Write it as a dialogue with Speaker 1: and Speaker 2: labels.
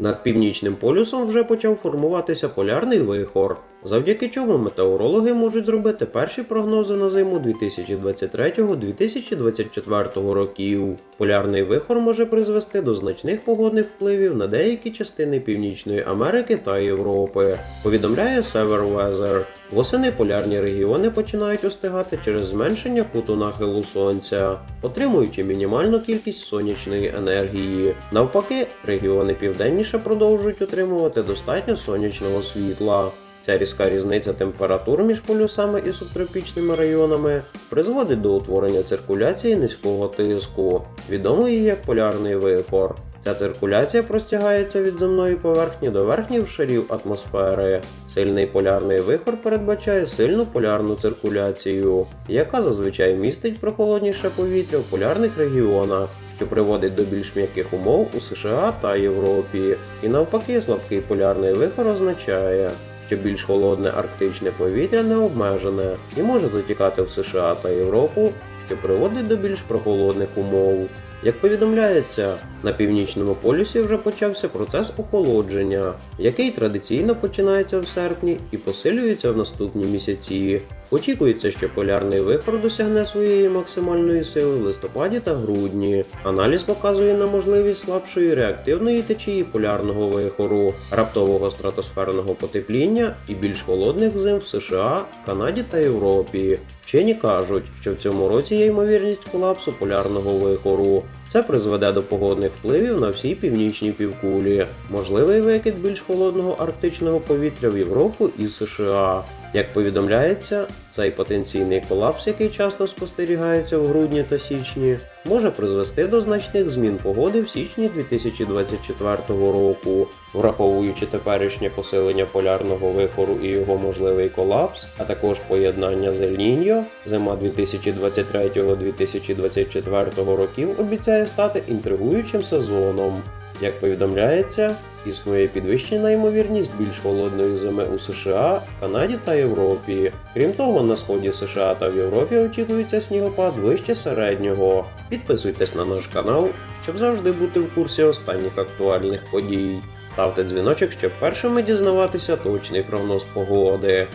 Speaker 1: Над північним полюсом вже почав формуватися полярний вихор, завдяки чому метеорологи можуть зробити перші прогнози на зиму 2023-2024 років. Полярний вихор може призвести до значних погодних впливів на деякі частини Північної Америки та Європи. Повідомляє Weather. Восени полярні регіони починають остигати через зменшення куту нахилу сонця, отримуючи мінімальну кількість сонячної енергії. Навпаки, регіони південніше продовжують отримувати достатньо сонячного світла. Ця різка різниця температур між полюсами і субтропічними районами призводить до утворення циркуляції низького тиску, відомої як полярний вихор. Ця циркуляція простягається від земної поверхні до верхніх шарів атмосфери. Сильний полярний вихор передбачає сильну полярну циркуляцію, яка зазвичай містить прохолодніше повітря в полярних регіонах, що приводить до більш м'яких умов у США та Європі. І навпаки, слабкий полярний вихор означає, що більш холодне арктичне повітря не обмежене і може затікати в США та Європу, що приводить до більш прохолодних умов. Як повідомляється, на північному полюсі вже почався процес охолодження, який традиційно починається в серпні і посилюється в наступні місяці. Очікується, що полярний вихор досягне своєї максимальної сили в листопаді та грудні. Аналіз показує на можливість слабшої реактивної течії полярного вихору, раптового стратосферного потепління і більш холодних зим в США, Канаді та Європі. Вчені кажуть, що в цьому році є ймовірність колапсу полярного вихору. Це призведе до погодних впливів на всій північній півкулі, можливий викид більш холодного арктичного повітря в Європу і США. Як повідомляється, цей потенційний колапс, який часто спостерігається в грудні та січні, може призвести до значних змін погоди в січні 2024 року, враховуючи теперішнє посилення полярного вихору і його можливий колапс, а також поєднання з Ель-Ніньо, зима 2023-2024 років обіцяє стати інтригуючим сезоном. Як повідомляється, існує підвищена ймовірність більш холодної зими у США, Канаді та Європі. Крім того, на сході США та в Європі очікується снігопад вище середнього. Підписуйтесь на наш канал, щоб завжди бути в курсі останніх актуальних подій. Ставте дзвіночок, щоб першими дізнаватися точний прогноз погоди.